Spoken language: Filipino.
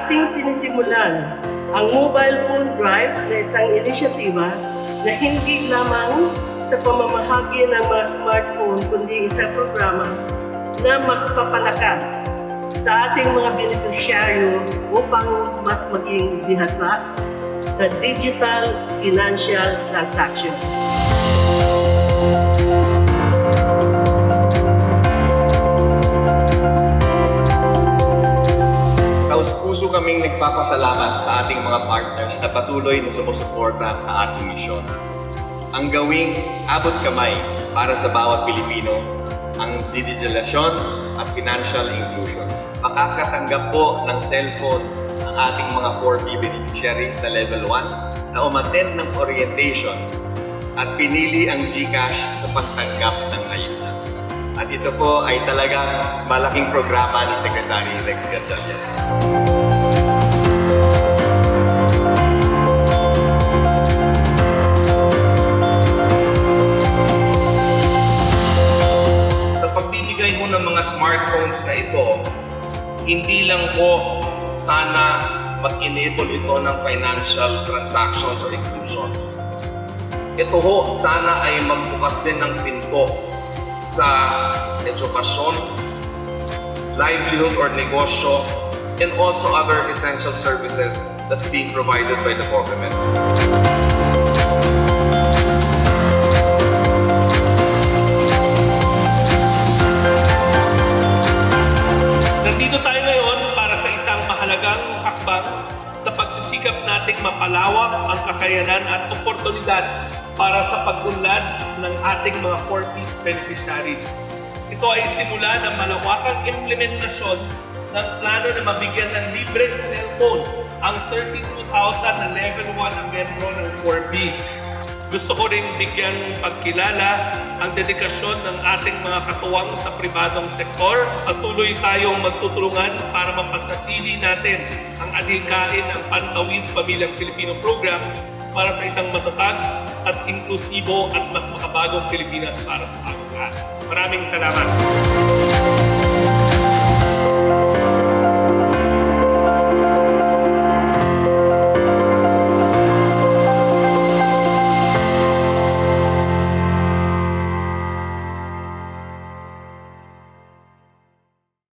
ating sinisimulan ang mobile phone drive na isang inisyatiba na hindi lamang sa pamamahagi ng mga smartphone kundi isang programa na magpapalakas sa ating mga beneficiaryo upang mas maging bihasa sa digital financial transactions. Kaming nagpapasalamat sa ating mga partners na patuloy na sumusuporta sa ating misyon. Ang gawing abot kamay para sa bawat Pilipino, ang digitalisasyon at financial inclusion. Makakatanggap po ng cellphone ang ating mga 4B beneficiaries na level 1 na umattend ng orientation at pinili ang GCash sa pagtanggap ng ayuda. At ito po ay talagang malaking programa ni Secretary Rex Gatchalian. Ng mga smartphones na ito, hindi lang po sana mag-enable ito ng financial transactions or inclusions. Ito ho, sana ay magbukas din ng pinto sa edukasyon, livelihood or negosyo, and also other essential services that's being provided by the government. Hakbang sa pagsisikap nating mapalawak ang kakayanan at oportunidad para sa pag-unlad ng ating mga 40 beneficiaries. Ito ay simula ng malawakang implementasyon ng plano na mabigyan ng libreng cellphone ang 32,000 na level 1 na membro ng 4Bs. Gusto ko rin bigyan pagkilala ang dedikasyon ng ating mga katuwang sa pribadong sektor. Patuloy tayong magtutulungan para mapanatili natin ang adhikain ng Pantawid Pamilyang Pilipino Program para sa isang matatag at inklusibo at mas makabagong Pilipinas para sa lahat. Maraming salamat.